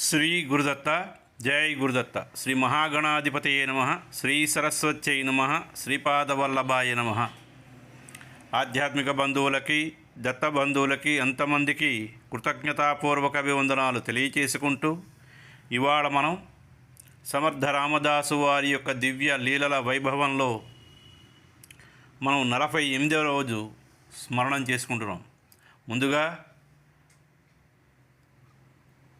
శ్రీ గురుదత్త జై గురుదత్త. శ్రీ మహాగణాధిపతయే నమ. శ్రీ సరస్వత్యై నమ. శ్రీపాదవల్లభాయ నమ. ఆధ్యాత్మిక బంధువులకి దత్త బంధువులకి అంతమందికి కృతజ్ఞతాపూర్వక అభివందనాలు తెలియచేసుకుంటూ ఇవాళ మనం సమర్థ రామదాసు వారి యొక్క దివ్య లీలల వైభవంలో మనం నలభై ఎనిమిదవ రోజు స్మరణం చేసుకుంటున్నాం. ముందుగా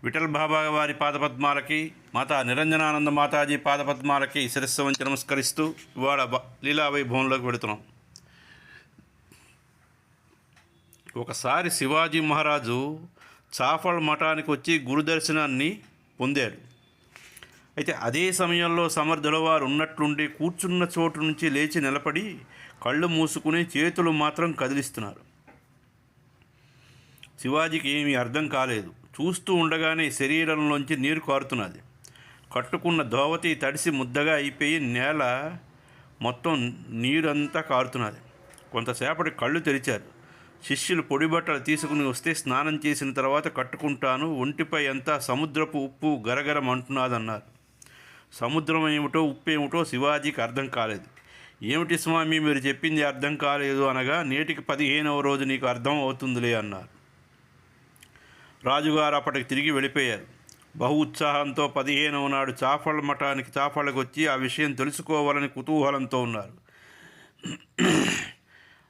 విఠల్ బాబా వారి పాదపద్మాలకి మాతా నిరంజనానంద మాతాజీ పాదపద్మాలకి శిరస్సు వంచి నమస్కరిస్తూ ఇవాళ బ- లీలా వెళుతున్నాం. ఒకసారి శివాజీ మహారాజు చాఫల్ మఠానికి వచ్చి గురుదర్శనాన్ని పొందాడు అయితే అదే సమయంలో సమర్థుల వారు ఉన్నట్లుండి కూర్చున్న చోటు నుంచి లేచి నిలబడి కళ్ళు మూసుకుని చేతులు మాత్రం కదిలిస్తున్నారు. శివాజీకి ఏమీ అర్థం కాలేదు. చూస్తూ ఉండగానే శరీరంలోంచి నీరు కారుతున్నది. కట్టుకున్న ధోవతి తడిసి ముద్దగా అయిపోయి నేల మొత్తం నీరంతా కారుతున్నది. కొంతసేపటి కళ్ళు తెరిచారు. శిష్యులు పొడి బట్టలు తీసుకుని వస్తే స్నానం చేసిన తర్వాత కట్టుకుంటాను ఒంటిపై అంతా సముద్రపు ఉప్పు గరగరమంటున్నాదన్నారు సముద్రం ఏమిటో ఉప్పు ఏమిటో శివాజీకి అర్థం కాలేదు. ఏమిటి స్వామి మీరు చెప్పింది అర్థం కాలేదు అనగా నేటికి పదిహేనవ రోజు నీకు అర్థం అవుతుందిలే అన్నారు. రాజుగారు అప్పటికి తిరిగి వెళ్ళిపోయారు. బహు ఉత్సాహంతో పదిహేనవ నాడు చాఫళ్ళ మఠానికి చాఫళ్ళకు వచ్చి ఆ విషయం తెలుసుకోవాలని కుతూహలంతో ఉన్నారు.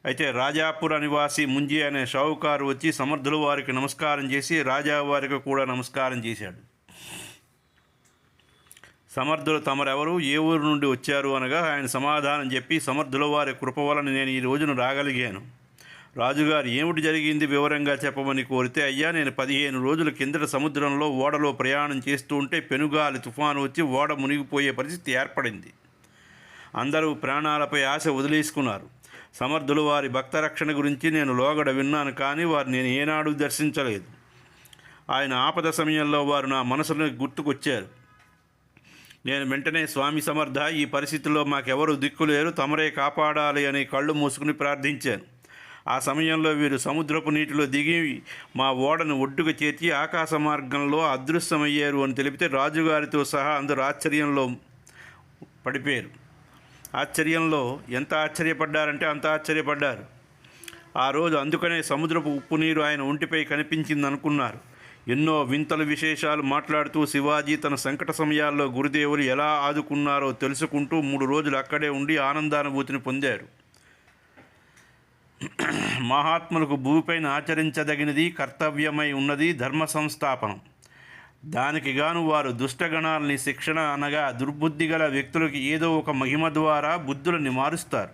అయితే రాజాపుర నివాసి ముంజి అనే షావుకారు వచ్చి సమర్థుల వారికి నమస్కారం చేసి రాజావారికి కూడా నమస్కారం చేశాడు. సమర్థులు తమరెవరు? ఏ ఊరు నుండి వచ్చారు? అనగా ఆయన సమాధానం చెప్పి సమర్థుల వారి కృప వలన నేను ఈ రోజును రాగలిగాను. రాజుగారు ఏమిటి జరిగింది వివరంగా చెప్పమని కోరితే అయ్యా నేను పదిహేను రోజుల కిందట సముద్రంలో ఓడలో ప్రయాణం చేస్తూ ఉంటే పెనుగాలి తుఫాను వచ్చి ఓడ మునిగిపోయే పరిస్థితి ఏర్పడింది. అందరూ ప్రాణాలపై ఆశ వదిలేసుకున్నారు. సమర్థులు వారి భక్త రక్షణ గురించి నేను లోగడ విన్నాను కానీ వారు నేను ఏనాడు దర్శించలేదు. ఆయన ఆపద సమయంలో వారు నా మనసును గుర్తుకొచ్చారు. నేను వెంటనే స్వామి సమర్థ ఈ పరిస్థితిలో మాకెవరు దిక్కులేరు తమరే కాపాడాలి అని కళ్ళు మూసుకుని ప్రార్థించాను. ఆ సమయంలో వీరు సముద్రపు నీటిలో దిగి మా ఓడను ఒడ్డుకు చేర్చి ఆకాశ మార్గంలో అదృశ్యమయ్యారు అని తెలిపితే రాజుగారితో సహా అందరూ ఆశ్చర్యంలో పడిపోయారు. ఆశ్చర్యంలో ఎంత ఆశ్చర్యపడ్డారంటే అంత ఆశ్చర్యపడ్డారు. ఆ రోజు అందుకనే సముద్రపు ఉప్పు నీరు ఆయన ఒంటిపై కనిపించింది అనుకున్నారు ఎన్నో వింతల విశేషాలు మాట్లాడుతూ శివాజీ తన సంకట సమయాల్లో గురుదేవులు ఎలా ఆదుకున్నారో తెలుసుకుంటూ మూడు రోజులు అక్కడే ఉండి ఆనందానుభూతిని పొందారు. మహాత్ములకు భూమిపైన ఆచరించదగినది కర్తవ్యమై ఉన్నది ధర్మ సంస్థాపనం. దానికి గాను వారు దుష్టగణాలని శిక్షణ అనగా దుర్బుద్ధి గల వ్యక్తులకి ఏదో ఒక మహిమ ద్వారా బుద్ధులని మారుస్తారు.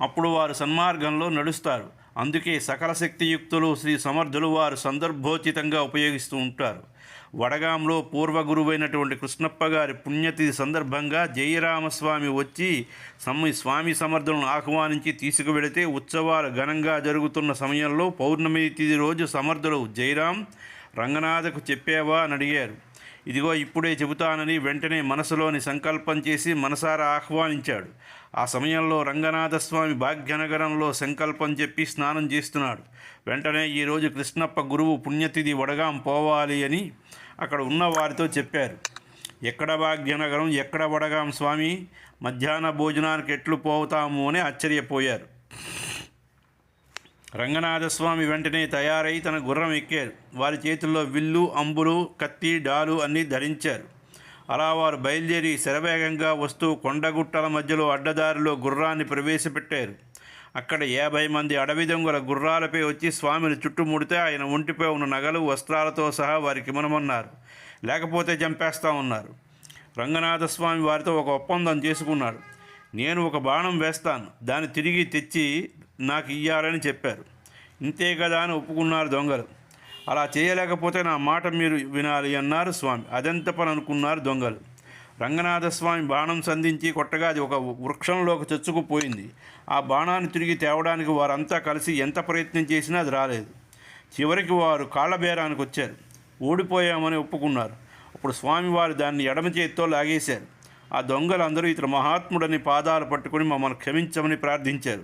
అప్పుడు వారు సన్మార్గంలో నడుస్తారు. అందుకే సకల శక్తియుక్తులు శ్రీ సమర్థులు వారు సందర్భోచితంగా ఉపయోగిస్తూ ఉంటారు. వడగాంలో పూర్వ గురువైనటువంటి కృష్ణప్ప గారి పుణ్యతిథి సందర్భంగా జయరామస్వామి వచ్చి సమ్మి స్వామి సమర్థులను ఆహ్వానించి తీసుకువెళితే ఉత్సవాలు ఘనంగా జరుగుతున్న సమయంలో పౌర్ణమి తిథి రోజు సమర్థులు జయరాం రంగనాథకు చెప్పావా అని అడిగారు. ఇదిగో ఇప్పుడే చెబుతానని వెంటనే మనసులోని సంకల్పం చేసి మనసారా ఆహ్వానించాడు. ఆ సమయంలో రంగనాథస్వామి భాగ్యనగరంలో సంకల్పం చెప్పి స్నానం చేస్తున్నాడు. వెంటనే ఈరోజు కృష్ణప్ప గురువు పుణ్యతిథి వడగాం పోవాలి అని అక్కడ ఉన్న వారితో చెప్పారు. ఎక్కడ భాగ్యనగరం ఎక్కడ వడగాం స్వామి? మధ్యాహ్న భోజనానికి ఎట్లు పోతాము అని ఆశ్చర్యపోయారు. రంగనాథస్వామి వెంటనే తయారై తన గుర్రం ఎక్కారు. వారి చేతుల్లో విల్లు అంబులు కత్తి డాలు అన్నీ ధరించారు. అలా వారు బయలుదేరి శరవేగంగా వస్తూ కొండగుట్టల మధ్యలో అడ్డదారిలో గుర్రాన్ని ప్రవేశపెట్టారు. అక్కడ యాభై మంది అడవి దొంగల గుర్రాలపై వచ్చి స్వామిని చుట్టుముడితే ఆయన ఒంటిపై ఉన్న నగలు వస్త్రాలతో సహా వారికి మనమన్నారు. లేకపోతే చంపేస్తా ఉన్నారు. రంగనాథస్వామి వారితో ఒక ఒప్పందం చేసుకున్నాడు. నేను ఒక బాణం వేస్తాను. దాన్ని తిరిగి తెచ్చి నాకు ఇయ్యాలని చెప్పారు. ఇంతే కదా అని ఒప్పుకున్నారు దొంగలు. అలా చేయలేకపోతే నా మాట మీరు వినాలి అన్నారు స్వామి. అదంత పని అనుకున్నారు దొంగలు. రంగనాథస్వామి బాణం సంధించి కొట్టగా అది ఒక వృక్షంలోకి చొచ్చుకుపోయింది. ఆ బాణాన్ని తిరిగి తేవడానికి వారంతా కలిసి ఎంత ప్రయత్నం చేసినా అది రాలేదు. చివరికి వారు కాళ్ళబేరానికి వచ్చారు. ఓడిపోయామని ఒప్పుకున్నారు. అప్పుడు స్వామివారు దాన్ని ఎడమ చేత్తో లాగేశారు. ఆ దొంగలందరూ ఇతర మహాత్ముడని పాదాలు పట్టుకుని మమ్మల్ని క్షమించమని ప్రార్థించారు.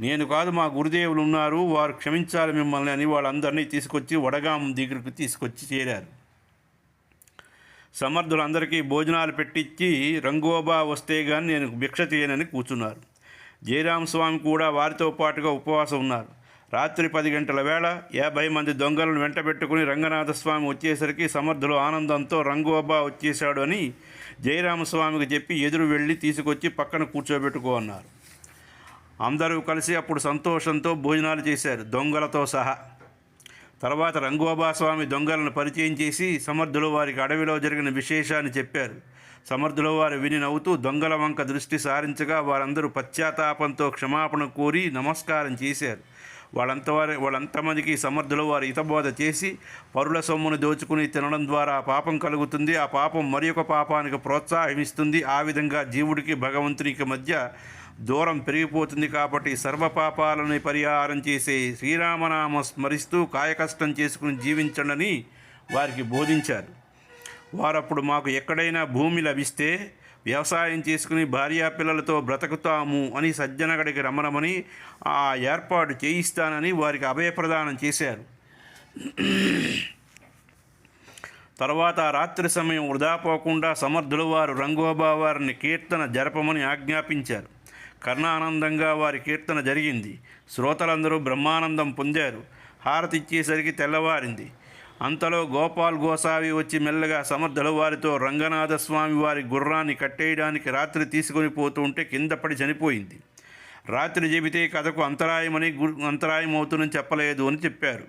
నేను కాదు మా గురుదేవులు ఉన్నారు వారు క్షమించాలి మిమ్మల్ని అని వాళ్ళందరినీ తీసుకొచ్చి వడగాం దగ్గరకు తీసుకొచ్చి చేరారు. సమర్థులందరికీ భోజనాలు పెట్టించి రంగోబా వస్తే గాని నేను భిక్ష చేయనని కూర్చున్నారు. జయరామస్వామి కూడా వారితో పాటుగా ఉపవాసం ఉన్నారు. రాత్రి పది గంటల వేళ యాభై మంది దొంగలను వెంటబెట్టుకుని రంగనాథస్వామి వచ్చేసరికి సమర్థులు ఆనందంతో రంగోబా వచ్చేశాడు అని జయరామస్వామికి చెప్పి ఎదురు వెళ్ళి తీసుకొచ్చి పక్కన కూర్చోబెట్టుకో అన్నారు. అందరూ కలిసి అప్పుడు సంతోషంతో భోజనాలు చేశారు దొంగలతో సహా. తర్వాత రంగోబాస్వామి దొంగలను పరిచయం చేసి సమర్థుల వారికి అడవిలో జరిగిన విశేషాన్ని చెప్పారు. సమర్థుల వారు విని నవ్వుతూ దొంగల వంక దృష్టి సారించగా వారందరూ పశ్చాత్తాపంతో క్షమాపణ కోరి నమస్కారం చేశారు. వాళ్ళంత వారి వాళ్ళంతమందికి సమర్థుల వారు హితబోధ చేసి పరుల సొమ్మును దోచుకుని తినడం ద్వారా పాపం కలుగుతుంది. ఆ పాపం మరి ఒక పాపానికి ప్రోత్సాహమిస్తుంది. ఆ విధంగా జీవుడికి భగవంతునికి మధ్య దూరం పెరిగిపోతుంది కాబట్టి సర్వపాపాలను పరిహారం చేసే శ్రీరామనామ స్మరిస్తూ కాయకష్టం చేసుకుని జీవించండి వారికి బోధించారు. వారప్పుడు మాకు ఎక్కడైనా భూమి లభిస్తే వ్యవసాయం చేసుకుని భార్యా పిల్లలతో బ్రతుకుతాము అని సజ్జనగడికి రమ్మనమని ఆ ఏర్పాటు చేయిస్తానని వారికి అభయప్రదానం చేశారు. తర్వాత రాత్రి సమయం వృధా పోకుండా సమర్థుల వారు రంగోబా వారిని కీర్తన జరపమని ఆజ్ఞాపించారు. కర్ణానందంగా వారి కీర్తన జరిగింది. శ్రోతలందరూ బ్రహ్మానందం పొందారు. హారతి ఇచ్చేసరికి తెల్లవారింది. అంతలో గోపాల్ గోసావి వచ్చి మెల్లగా సమర్థుల వారితో రంగనాథస్వామి వారి గుర్రాన్ని కట్టేయడానికి రాత్రి తీసుకొని పోతూ ఉంటే కింద పడి చనిపోయింది. రాత్రి చెబితే కథకు అంతరాయమని గు అంతరాయం అవుతుందని చెప్పలేదు అని చెప్పారు.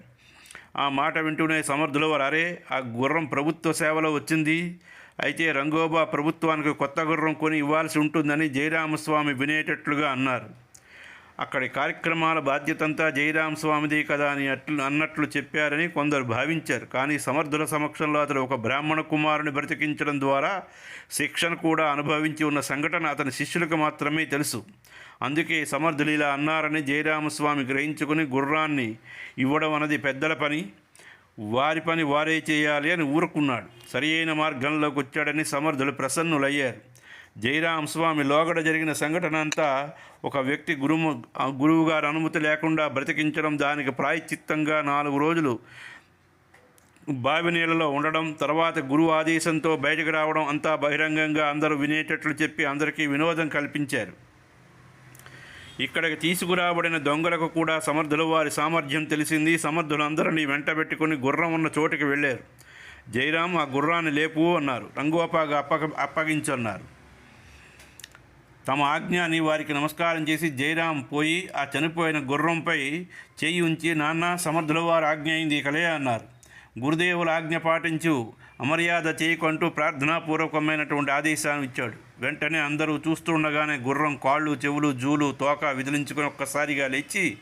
ఆ మాట వింటూనే సమర్థుల వారు అరే ఆ గుర్రం ప్రభుత్వ సేవలో వచ్చింది. అయితే రంగోబా ప్రభుత్వానికి కొత్త గుర్రం కొని ఇవ్వాల్సి ఉంటుందని జయరామస్వామి వినేటట్లుగా అన్నారు. అక్కడి కార్యక్రమాల బాధ్యతంతా జయరాం స్వామిదే కదా అని అట్లు అన్నట్లు చెప్పారని కొందరు భావించారు. కానీ సమర్థుల సమక్షంలో అతడు ఒక బ్రాహ్మణ కుమారుని బ్రతికించడం ద్వారా శిక్షణ కూడా అనుభవించి ఉన్న సంఘటన అతని శిష్యులకు మాత్రమే తెలుసు. అందుకే సమర్థులు ఇలా అన్నారని జయరామస్వామి గ్రహించుకుని గుర్రాన్ని ఇవ్వడం అన్నది పెద్దల పని వారి పని వారే చేయాలి అని ఊరుకున్నాడు. సరియైన మార్గంలోకి వచ్చాడని సమర్థులు ప్రసన్నులయ్యారు. జయరాం స్వామి లోగడ జరిగిన సంఘటన అంతా ఒక వ్యక్తి గురుము గురువుగారు అనుమతి లేకుండా బ్రతికించడం దానికి ప్రాయశ్చిత్తంగా నాలుగు రోజులు బావి నీళ్ళలో ఉండడం తర్వాత గురువు ఆదేశంతో బయటకు రావడం అంతా బహిరంగంగా అందరూ వినేటట్లు చెప్పి అందరికీ వినోదం కల్పించారు. ఇక్కడికి తీసుకురాబడిన దొంగలకు కూడా సమర్థుల వారి సామర్థ్యం తెలిసింది. సమర్థులందరినీ వెంటబెట్టుకుని గుర్రం ఉన్న చోటుకి వెళ్ళారు. జయరాం ఆ గుర్రాన్ని లేపు అన్నారు. రంగోపాగా అప్పగ అప్పగించన్నారు. తమ ఆజ్ఞాని వారికి నమస్కారం చేసి జయరాం పోయి ఆ చనిపోయిన గుర్రంపై చేయి ఉంచి నాన్న సమర్థుల వారు ఆజ్ఞ అయింది కలే అన్నారు. గురుదేవుల ఆజ్ఞ పాటించు అమర్యాద చేయకంటూ ప్రార్థనాపూర్వకమైనటువంటి ఆదేశాన్ని ఇచ్చాడు. వెంటనే అందరూ చూస్తుండగానే గుర్రం కాళ్ళు చెవులు జూలు తోక విదిలించుకొని ఒక్కసారిగా లేచి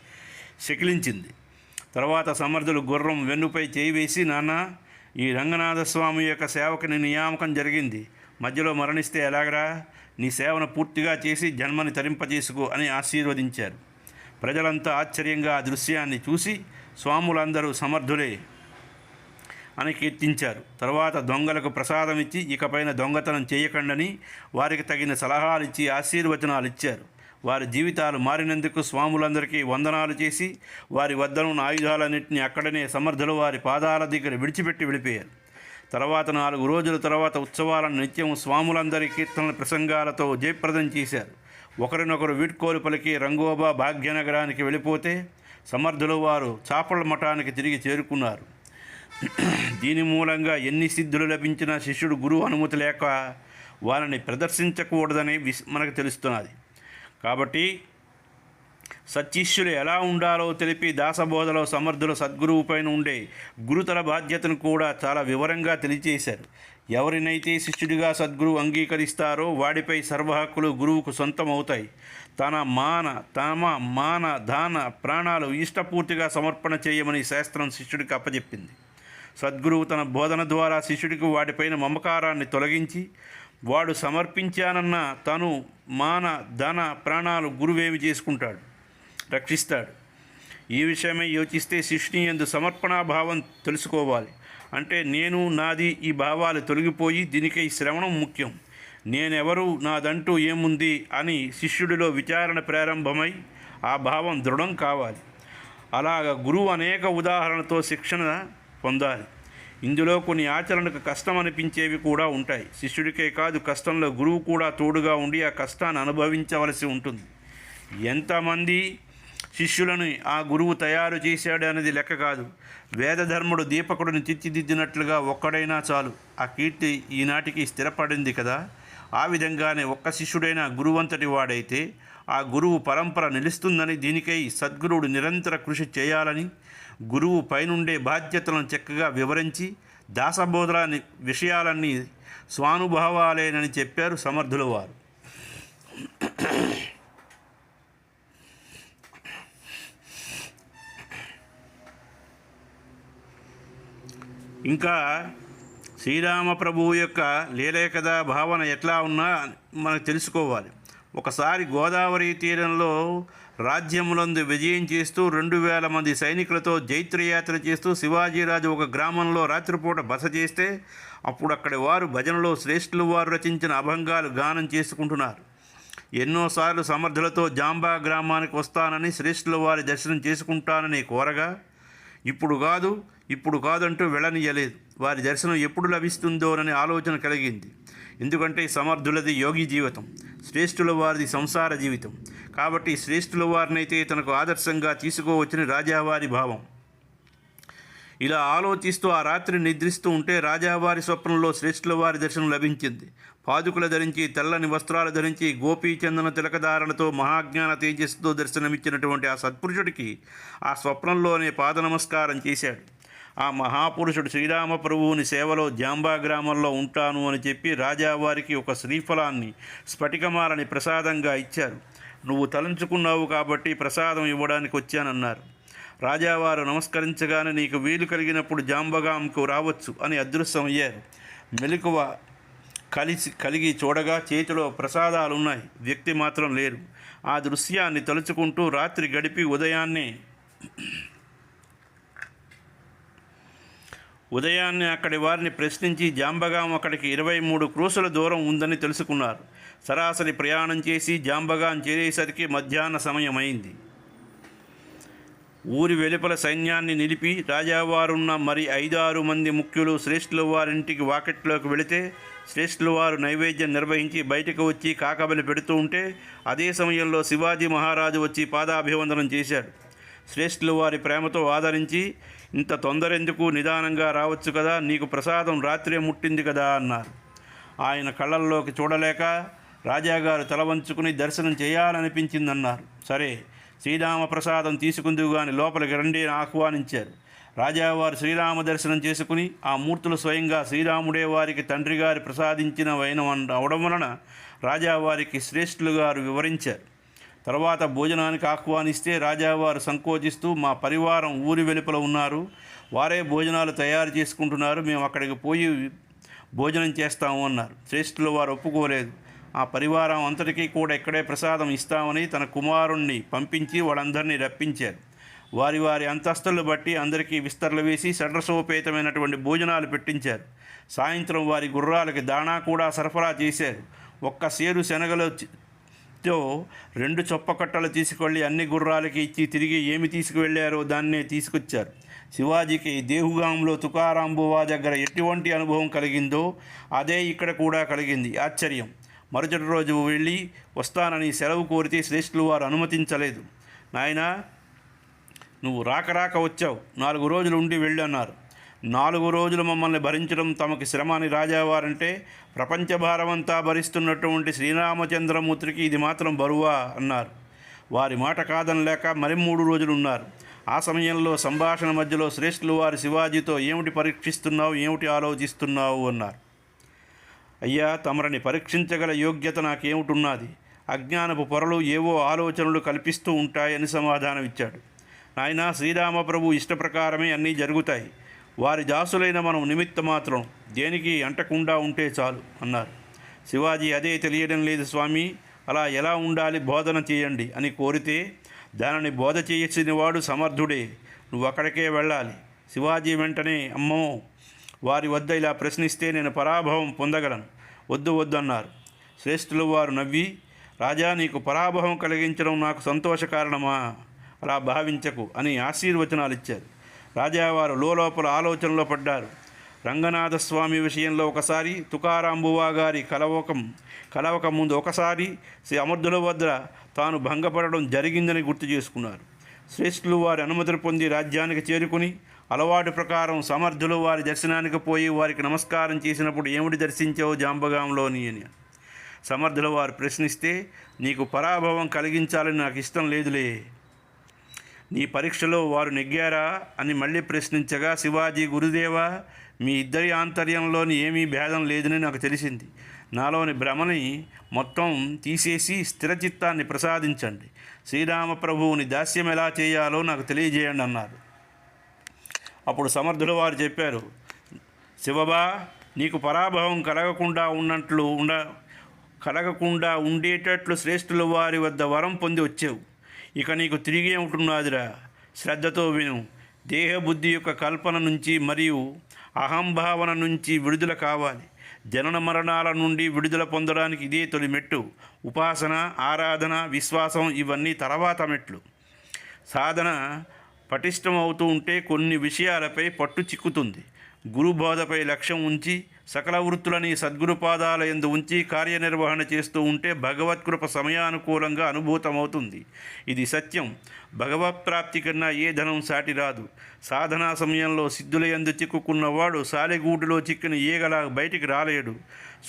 శకిలించింది. తర్వాత సమర్థులు గుర్రం వెన్నుపై చేయి వేసి నాన్న ఈ రంగనాథస్వామి యొక్క సేవకుని నియామకం జరిగింది. మధ్యలో మరణిస్తే ఎలాగరా? నీ సేవను పూర్తిగా చేసి జన్మని తరింపజేసుకో అని ఆశీర్వదించారు. ప్రజలంతా ఆశ్చర్యంగా ఆ దృశ్యాన్ని చూసి స్వాములందరూ సమర్థులే అని కీర్తించారు. తర్వాత దొంగలకు ప్రసాదం ఇచ్చి ఇకపైన దొంగతనం చేయకండని వారికి తగిన సలహాలు ఇచ్చి ఆశీర్వచనాలు ఇచ్చారు. వారి జీవితాలు మారినందుకు స్వాములందరికీ వందనాలు చేసి వారి వద్దనున్న ఆయుధాలన్నింటినీ అక్కడనే సమర్థులు వారి పాదాల దగ్గర విడిచిపెట్టి వెళ్ళిపోయారు తర్వాత నాలుగు రోజుల తర్వాత ఉత్సవాలను నిత్యం స్వాములందరి కీర్తనల ప్రసంగాలతో జయప్రదం చేశారు. ఒకరినొకరు వీడ్కోలు పలికి రంగోబా భాగ్యనగరానికి వెళ్ళిపోతే సమర్థులు వారు చాపల మఠానికి తిరిగి చేరుకున్నారు. దీని మూలంగా ఎన్ని సిద్ధులు లభించినా శిష్యుడు గురువు అనుమతి లేక వారిని ప్రదర్శించకూడదని విస్ మనకు తెలుస్తున్నది. కాబట్టి సత్శిష్యులు ఎలా ఉండాలో తెలిపి దాసబోధలో సమర్థుల సద్గురువు పైన ఉండే గురుతర బాధ్యతను కూడా చాలా వివరంగా తెలియజేశారు. ఎవరినైతే శిష్యుడిగా సద్గురువు అంగీకరిస్తారో వాడిపై సర్వ హక్కులు గురువుకు సొంతం అవుతాయి తన మాన తమ మాన దాన ప్రాణాలు ఇష్టపూర్తిగా సమర్పణ చేయమని శాస్త్రం శిష్యుడికి అప్పచెప్పింది సద్గురువు తన బోధన ద్వారా శిష్యుడికి వాటిపైన మమకారాన్ని తొలగించి వాడు సమర్పించానన్న తను మాన ధన ప్రాణాలు గురువేమి చేసుకుంటాడు? రక్షిస్తాడు. ఈ విషయమై యోచిస్తే శిష్యుని ఎందు సమర్పణాభావం తెలుసుకోవాలి. అంటే నేను నాది ఈ భావాలు తొలగిపోయి దీనికై శ్రవణం ముఖ్యం. నేనెవరు నాదంటూ ఏముంది అని శిష్యుడిలో విచారణ ప్రారంభమై ఆ భావం దృఢం కావాలి. అలాగ గురువు అనేక ఉదాహరణతో శిక్షణ పొందాలి. ఇందులో కొన్ని ఆచరణకు కష్టం అనిపించేవి కూడా ఉంటాయి. శిష్యుడికే కాదు కష్టంలో గురువు కూడా తోడుగా ఉండి ఆ కష్టాన్ని అనుభవించవలసి ఉంటుంది. ఎంతమంది శిష్యులను ఆ గురువు తయారు చేశాడు అనేది లెక్క కాదు. వేదధర్ముడు దీపకుడిని తీర్చిదిద్దినట్లుగా ఒక్కడైనా చాలు. ఆ కీర్తి ఈనాటికి స్థిరపడింది కదా. ఆ విధంగానే ఒక్క శిష్యుడైన గురువంతటి వాడైతే ఆ గురువు పరంపర నిలుస్తుందని దీనికై సద్గురువుడు నిరంతర కృషి చేయాలని గురువు పైనుండే బాధ్యతలను చక్కగా వివరించి దాసబోధలాని విషయాలన్నీ స్వానుభవాలేనని చెప్పారు సమర్థుల వారు. ఇంకా శ్రీరామ ప్రభువు యొక్క లీలే కదా భావన ఎట్లా ఉన్నా మనకు తెలుసుకోవాలి. ఒకసారి గోదావరి తీరంలో రాజ్యములందు విజయం చేస్తూ రెండు వేల మంది సైనికులతో జైత్రయాత్ర చేస్తూ శివాజీరాజు ఒక గ్రామంలో రాత్రిపూట బస చేస్తే అప్పుడు అక్కడి వారు భజనలో శ్రేష్ఠులు వారు రచించిన అభంగాలు గానం చేసుకుంటున్నారు. ఎన్నోసార్లు సమర్థులతో జాంబా గ్రామానికి వస్తానని శ్రేష్ఠుల వారి దర్శనం చేసుకుంటానని కోరగా ఇప్పుడు కాదు ఇప్పుడు కాదంటూ వెళ్ళనియలేదు. వారి దర్శనం ఎప్పుడు లభిస్తుందోనని ఆలోచన కలిగింది. ఎందుకంటే సమర్థులది యోగి జీవితం శ్రేష్ఠుల వారిది సంసార జీవితం. కాబట్టి శ్రేష్ఠుల వారినైతే తనకు ఆదర్శంగా తీసుకోవచ్చని రాజావారి భావం. ఇలా ఆలోచిస్తూ ఆ రాత్రి నిద్రిస్తూ ఉంటే రాజావారి స్వప్నంలో శ్రేష్ఠుల వారి దర్శనం లభించింది. పాదుకులు ధరించి తెల్లని వస్త్రాలు ధరించి గోపీచందన తిలకధారణతో మహాజ్ఞాన తేజస్సుతో దర్శనమిచ్చినటువంటి ఆ సత్పురుషుడికి ఆ స్వప్నంలోనే పాద నమస్కారం చేశాడు. ఆ మహాపురుషుడు శ్రీరామ ప్రభువుని సేవలో జాంబా గ్రామంలో ఉంటాను అని చెప్పి రాజావారికి ఒక శ్రీఫలాన్ని స్ఫటికమాలని ప్రసాదంగా ఇచ్చారు. నువ్వు తలంచుకున్నావు కాబట్టి ప్రసాదం ఇవ్వడానికి వచ్చానన్నారు. రాజావారు నమస్కరించగానే నీకు వీలు కలిగినప్పుడు జాంబగాంకు రావచ్చు అని అదృశ్యమయ్యారు. మెలకువ కలిసి కలిగి చూడగా చేతిలో ప్రసాదాలు ఉన్నాయి వ్యక్తి మాత్రం లేరు. ఆ దృశ్యాన్ని తలుచుకుంటూ రాత్రి గడిపి ఉదయాన్నే ఉదయాన్నే అక్కడి వారిని ప్రశ్నించి జాంబగాం అక్కడికి ఇరవై మూడు క్రూసుల దూరం ఉందని తెలుసుకున్నారు. సరాసరి ప్రయాణం చేసి జాంబగాం చేరేసరికి మధ్యాహ్న సమయం అయింది ఊరి వెలుపల సైన్యాన్ని నిలిపి రాజావారున్న మరి ఐదారు మంది ముఖ్యులు శ్రేష్ఠుల వారింటికి వాకెట్లోకి వెళితే శ్రేష్ఠుల వారు నైవేద్యం నిర్వహించి బయటకు వచ్చి కాకబలి పెడుతూ ఉంటే అదే సమయంలో శివాజీ మహారాజు వచ్చి పాదాభివందనం చేశాడు. శ్రేష్ఠుల వారి ప్రేమతో ఆదరించి ఇంత తొందర ఎందుకు నిదానంగా రావచ్చు కదా? నీకు ప్రసాదం రాత్రే ముట్టింది కదా అన్నారు. ఆయన కళ్ళల్లోకి చూడలేక రాజాగారు తల వంచుకుని దర్శనం చేయాలనిపించిందన్నారు. సరే శ్రీరామ ప్రసాదం తీసుకుందువు గాని లోపలికి రండి అని ఆహ్వానించారు. రాజావారు శ్రీరామ దర్శనం చేసుకుని ఆ మూర్తులు స్వయంగా శ్రీరాముడే వారికి తండ్రి గారి ప్రసాదించిన వైనం అవడం వలన రాజావారికి శ్రేష్ఠులు గారు వివరించారు. తర్వాత భోజనానికి ఆహ్వానిస్తే రాజావారు సంకోచిస్తూ మా పరివారం ఊరి వెలుపల ఉన్నారు. వారే భోజనాలు తయారు చేసుకుంటున్నారు. మేము అక్కడికి పోయి భోజనం చేస్తాము అన్నారు. శ్రేష్ఠులు వారు ఒప్పుకోలేదు. ఆ పరివారం అంతటికీ కూడా ఇక్కడే ప్రసాదం ఇస్తామని తన కుమారుణ్ణి పంపించి వాళ్ళందరినీ రప్పించారు. వారి వారి అంతస్తులు బట్టి అందరికీ విస్తరలు వేసి సడ్రసోపేతమైనటువంటి భోజనాలు పెట్టించారు. సాయంత్రం వారి గుర్రాలకి దాణా కూడా సరఫరా చేశారు. ఒక్క సేరు శనగలు తో రెండు చొప్పకట్టలు తీసుకెళ్ళి అన్ని గుర్రాలకి ఇచ్చి తిరిగి ఏమి తీసుకువెళ్ళారో దాన్నే తీసుకొచ్చారు. శివాజీకి దేహుగాంలో తుకారాంబువా దగ్గర ఎటువంటి అనుభవం కలిగిందో అదే ఇక్కడ కూడా కలిగింది. ఆశ్చర్యం. మరుసటి రోజు వెళ్ళి వస్తానని సెలవు కోరితే శ్రేష్ఠులు వారు అనుమతించలేదు. నాయనా నువ్వు రాక రాక వచ్చావు. నాలుగు రోజులు ఉండి వెళ్ళన్నారు. నాలుగు రోజులు మమ్మల్ని భరించడం తమకి శ్రమ అని రాజావారంటే ప్రపంచ భారమంతా భరిస్తున్నటువంటి శ్రీరామచంద్రమూర్తికి ఇది మాత్రం బరువా అన్నారు. వారి మాట కాదనలేక మరి మూడు రోజులు ఉన్నారు ఆ సమయంలో సంభాషణ మధ్యలో శ్రేష్ఠులు వారి శివాజీతో ఏమిటి పరీక్షిస్తున్నావు ఏమిటి ఆలోచిస్తున్నావు అన్నారు. అయ్యా తమరిని పరీక్షించగల యోగ్యత నాకేమిటున్నది? అజ్ఞానపు పొరలు ఏవో ఆలోచనలు కల్పిస్తూ ఉంటాయని సమాధానం ఇచ్చాడు నాయనా శ్రీరామప్రభు ఇష్టప్రకారమే అన్నీ జరుగుతాయి. వారి దాసులైన మనం నిమిత్త మాత్రం దేనికి అంటకుండా ఉంటే చాలు అన్నారు. శివాజీ అదే తెలియడం లేదు స్వామి. అలా ఎలా ఉండాలి బోధన చేయండి అని కోరితే దానిని బోధ చేసిన వాడు సమర్థుడే. నువ్వు అక్కడికే వెళ్ళాలి. శివాజీ వెంటనే అమ్మో! వారి వద్ద ఇలా ప్రశ్నిస్తే నేను పరాభవం పొందగలను. వద్దు వద్దు అన్నారు. శ్రేష్ఠులు వారు నవ్వి రాజా నీకు పరాభవం కలిగించడం నాకు సంతోష కారణమా? అలా భావించకు అని ఆశీర్వచనాలు ఇచ్చారు. రాజావారు లోపల ఆలోచనలో పడ్డారు. రంగనాథస్వామి విషయంలో ఒకసారి తుకారాంబువా గారి కలవకం కలవక ముందు ఒకసారి శ్రీ అమర్దుల వద్ద తాను భంగపడడం జరిగిందని గుర్తు చేసుకున్నారు. శ్రేష్ఠులు వారి అనుమతులు పొంది రాజ్యానికి చేరుకుని అలవాటు ప్రకారం సమర్థులు వారి దర్శనానికి పోయి వారికి నమస్కారం చేసినప్పుడు ఏమిటి దర్శించావు జాంబగాంలోని అని. సమర్థుల వారు ప్రశ్నిస్తే నీకు పరాభవం కలిగించాలని నాకు ఇష్టం లేదులే. నీ పరీక్షలో వారు నెగ్గారా అని మళ్ళీ ప్రశ్నించగా శివాజీ గురుదేవా మీ ఇద్దరి ఆంతర్యంలోని ఏమీ భేదం లేదని నాకు తెలిసింది. నాలోని భ్రమని మొత్తం తీసేసి స్థిరచిత్తాన్ని ప్రసాదించండి. శ్రీరామ ప్రభువుని దాస్యం ఎలా చేయాలో నాకు తెలియజేయండి అన్నారు. అప్పుడు సమర్థుల వారు చెప్పారు శివబా నీకు పరాభవం కలగకుండా ఉన్నట్లు ఉండ కలగకుండా ఉండేటట్లు శ్రేష్ఠుల వారి వద్ద వరం పొంది వచ్చావు. ఇక నీకు తిరిగే ఉంటున్నాదిరా. శ్రద్ధతో విను. దేహబుద్ధి యొక్క కల్పన నుంచి మరియు అహంభావన నుంచి విడుదల కావాలి. జనన మరణాల నుండి విడుదల పొందడానికి ఇదే తొలి మెట్టు. ఉపాసన ఆరాధన విశ్వాసం ఇవన్నీ తర్వాత మెట్లు. సాధన పటిష్టం అవుతూ ఉంటే కొన్ని విషయాలపై పట్టు చిక్కుతుంది. గురుబోధపై లక్ష్యం ఉంచి సకల వృత్తులని సద్గురుపాదాల ఎందు యందు ఉంచి కార్యనిర్వహణ చేస్తూ ఉంటే భగవత్కృప సమయానుకూలంగా అనుభూతమవుతుంది. ఇది సత్యం. భగవత్ ప్రాప్తి కన్నా ఏ ధనం సాటి రాదు. సాధనా సమయంలో సిద్ధుల యందు చిక్కుకున్నవాడు సాలెగూటులో చిక్కిన ఈగలా బయటికి రాలేడు.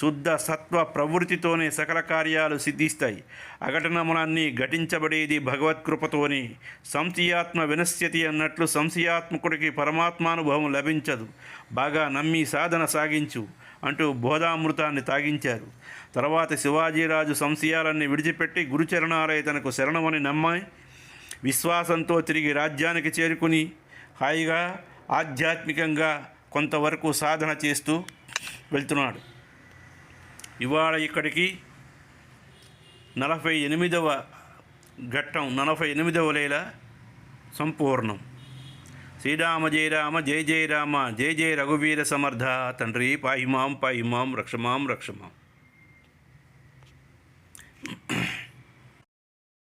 శుద్ధ సత్వ ప్రవృత్తితోనే సకల కార్యాలు సిద్ధిస్తాయి. అఘటనములన్నీ ఘటించబడేది భగవత్కృపతోనే సంశయాత్మ వినశ్యతి అన్నట్లు సంశయాత్మకుడికి పరమాత్మానుభవం లభించదు. బాగా నమ్మి సాధన సాగించు అంటూ బోధామృతాన్ని తాగించారు. తర్వాత శివాజీరాజు సంశయాలన్నీ విడిచిపెట్టి గురుచరణాలయ తనకు శరణమని నమ్మాయి. విశ్వాసంతో తిరిగి రాజ్యానికి చేరుకుని హాయిగా ఆధ్యాత్మికంగా కొంతవరకు సాధన చేస్తూ వెళ్తున్నాడు. ఇవాళ ఇక్కడికి నలభై ఎనిమిదవ ఘట్టం నలభై ఎనిమిదవ లేల సంపూర్ణం. శ్రీరామ జయ రామ జయ జయ రామ జయ జయ రఘువీర సమర్థ తండ్రి పాయిమాం పాయిమాం రక్షమాం రక్షమాం